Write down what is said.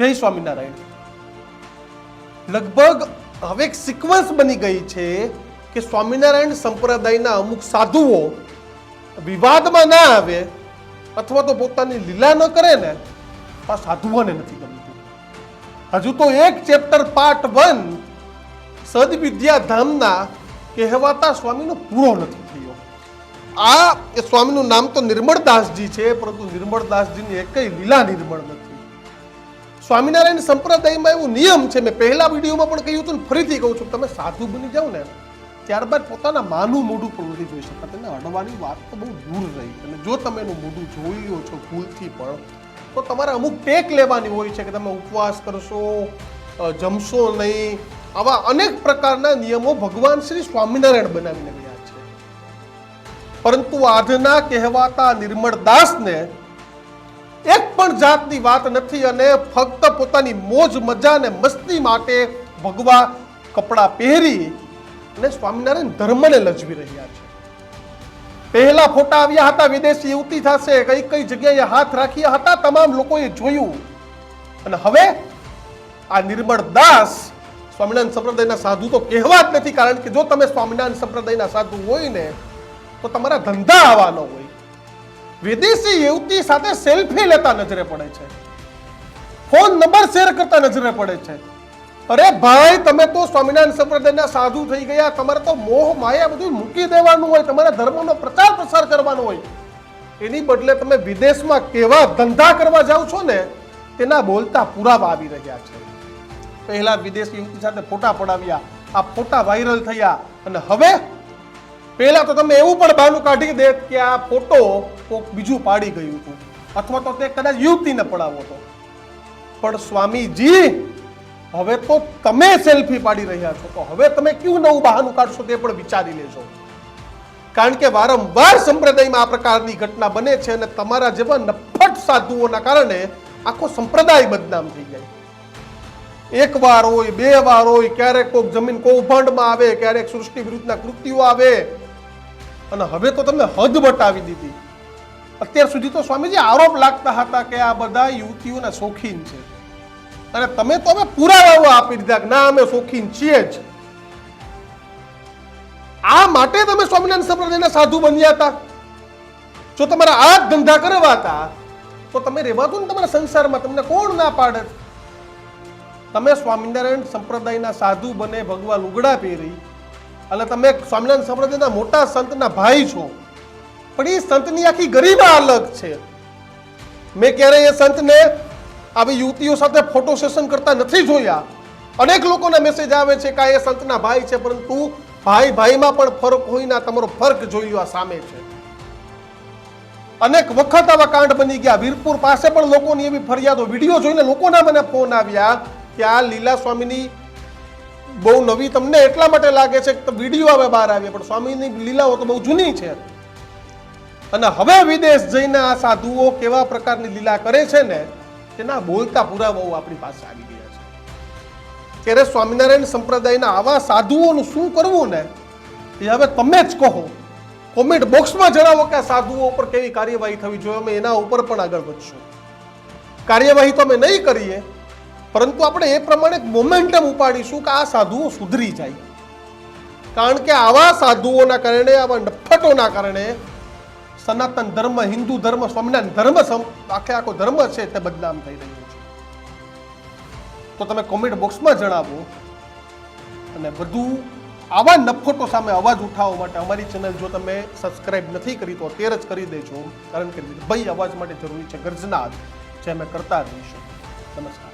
જય સ્વામિનારાયણ. લગભગ હવે એક સિક્વન્સ બની ગઈ છે કે સ્વામિનારાયણ સંપ્રદાયના અમુક સાધુઓ વિવાદમાં ના આવે અથવા તો પોતાની લીલા ન કરે ને આ સાધુઓને નથી ગમતું. હજુ તો એક ચેપ્ટર પાર્ટ વન સદવિદ્યાધામના કહેવાતા સ્વામીનો પૂરો નથી થયો. આ સ્વામીનું નામ તો નિર્મળદાસજી છે, પરંતુ નિર્મળદાસજીની એકય લીલા નિર્મળ નથી. સ્વામિનારાયણ સંપ્રદાયમાં એવું નિયમ છે, મેં પહેલા વિડીયોમાં પણ કહ્યું હતું ફરીથી કહું છું, તમે સાધુ બની જાઓ ને, ત્યારબાદ પોતાના માનું મોઢું પણ નથી જોઈ શકતા. તેને અડવાની વાત તો બહુ દૂર રહી. અને જો તમે એનું મોઢું જોઈ છો ભૂલથી પણ, તો તમારે અમુક ટેક લેવાની હોય છે કે તમે ઉપવાસ કરશો જમશો નહીં, આવા અનેક પ્રકારના નિયમો ભગવાન શ્રી સ્વામિનારાયણ બનાવીને ગયા છે. પરંતુ આજના કહેવાતા નિર્મળ દાસને એક પણ જાતની વાત નથી અને ફક્ત પોતાની મોજ, મજા અને મસ્તી માટે ભગવા કપડાં પહેરી અને સ્વામિનારાયણ ધર્મને લજવી રહ્યા છે. પહેલા ફોટા આવ્યા હતા, વિદેશી યુવતી થશે કઈ કઈ જગ્યાએ હાથ રાખ્યા હતા, તમામ લોકોએ જોયું. અને હવે આ નિર્મળ દાસ સ્વામિનારાયણ સંપ્રદાયના સાધુ તો કહેવા જ નથી, કારણ કે જો તમે સ્વામિનારાયણ સંપ્રદાયના સાધુ હોય ને, તો તમારા ધંધા આવવાનો હોય. વિદેશી યુવતી સાથે સેલ્ફી લેતા નજરે પડે છે. ફોન નંબર શેર કરતા નજરે પડે છે. અરે ભાઈ, તમે તો સ્વામિનારાયણ સંપ્રદાયના સાધુ થઈ ગયા. તમારે તો મોહ માયા બધું મૂકી દેવાનું હોય. તમારા ધર્મનો પ્રચાર પ્રસાર કરવાનો હોય. એની બદલે તમે વિદેશમાં કેવા ધંધા કરવા જાઓ છો ને, તેના બોલતા પુરાવા આવી રહ્યા છે. પહેલા વિદેશી યુવતી સાથે ફોટા પડાવ્યા. આ ફોટા વાયરલ થયા. અને હવે? પહેલા તો તમે એવું પણ બહાનું કાઢી દે કે આ ફોટો કોક બીજું પાડી ગયું હતું. અથવા તો તે કદાચ યુવતીને પડાવો હતો. પણ સ્વામીજી, હવે તો તમે સેલ્ફી પાડી રહ્યા છો. તો હવે તમે ક્યું નવું બહાનું કાઢશો તે પણ વિચારી લેજો. કારણ કે વારંવાર સંપ્રદાયમાં આ પ્રકારની ઘટના બને છે અને તમારા જેવા નફટ સાધુઓના કારણે આખો સંપ્રદાય બદનામ થઈ જાય. એક વાર હોય, બે વાર હોય, ક્યારેક કોઈક જમીન કૌભાંડમાં આવે, ક્યારેક સૃષ્ટિ વિરુદ્ધના કૃત્યો આવે. અને હવે તો તમે હદ બતાવી દીધી. અત્યાર સુધી તો સ્વામીજી આરોપ લાગતા હતા કે આ બધા યુવતીઓના શોખીન છે. અને તમે તો અમે પુરાવાઓ આપી દીધા ના, અમે શોખીન છીએ જ. આ માટે તમે સ્વામિનારાયણ સંપ્રદાયના સાધુ બન્યા હતા. જો તમારા આ ધંધા કરવા હતા, તો તમે રહેવાતું ને તમારા સંસારમાં, તમને કોણ ના પાડે? તમે સ્વામિનારાયણ સંપ્રદાયના સાધુ બને ભગવા લુગડા પહેરી, અને તમે સ્વામિનારાયણ સંપ્રદાયના મોટા સંતના ભાઈ છો. પણ એ સંતની આખી ગરિમા અલગ છે. મેં ક્યારેય એ સંતને આવી યુવતીઓ સાથે ફોટો સેશન કરતા નથી જોયા. અનેક લોકોના મેસેજ આવે છે કે એ સંતના ભાઈ છે, પરંતુ ભાઈ ભાઈમાં પણ ફરક હોય ના તમારો ફરક જોઈ લો આ સામે છે. અનેક વખત આવા કાંડ બની ગયા. વીરપુર પાસે પણ લોકોની એવી ફરિયાદો, વીડિયો જોઈને લોકોના મને ફોન આવ્યા કે આ લીલા સ્વામીની બહુ નવી, તમને એટલા માટે લાગે છે કે વીડિયો હવે બહાર આવ્યા. પણ સ્વામીની લીલાઓ તો બહુ જૂની છે. અને હવે વિદેશ જઈને આ સાધુઓ કેવા પ્રકારની લીલા કરે છે ને, તેના બોલતા પુરાવાઓ આપણી પાસે આવી ગયા છે. ત્યારે સ્વામિનારાયણ સંપ્રદાયના આવા સાધુઓનું શું કરવું ને, એ હવે તમે જ કહો. કોમેન્ટ બોક્સમાં જણાવો કે સાધુઓ ઉપર કેવી કાર્યવાહી થવી જોઈએ, અમે એના ઉપર પણ આગળ વધશું. કાર્યવાહી તો અમે નહીં કરીએ, પરંતુ આપણે એ પ્રમાણે મોમેન્ટમ ઉપાડીશું કે આ સાધુઓ સુધરી જાય. કારણ કે આવા સાધુઓના કારણે, આવા નફટોના કારણે સનાતન ધર્મ, હિન્દુ ધર્મ, સ્વામિનારાયણ ધર્મ આખે આખો ધર્મ છે તે બદનામ થઈ રહ્યો છે. તો તમે કોમેન્ટ બોક્સમાં જણાવો અને બધું આવા નફોટો સામે અવાજ ઉઠાવવા માટે અમારી ચેનલ જો તમે સબસ્ક્રાઇબ નથી કરી તો અત્યારે જ કરી દેજો, કારણ કે ભાઈ અવાજ માટે જરૂરી છે ગર્જના જે અમે કરતા રહીશું. નમસ્કાર.